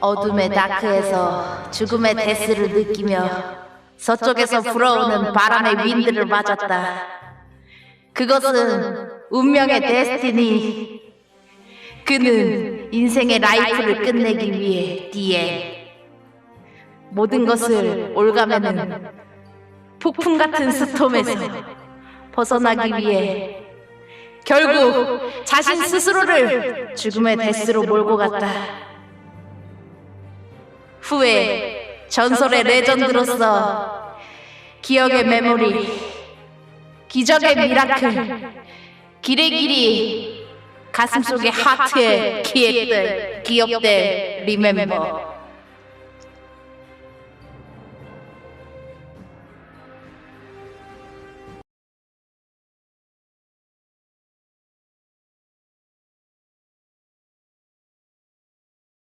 어둠의 다크에서 죽음의 데스를 느끼며 서쪽에서 불어오는 바람의 윈드를 맞았다. 그것은 운명의 데스티니. 그는 인생의 라이프를 끝내기 위해 뒤에 모든 것을 올가매는 폭풍 같은 스톰에서 벗어나기 위해 결국 자신 스스로를 죽음의 데스로 몰고 갔다. 후에 전설의 레전드로서 기억의 메모리, 기적의 미라클, 길의 길이 가슴속의 하트에 기획된 기억된 리멤버.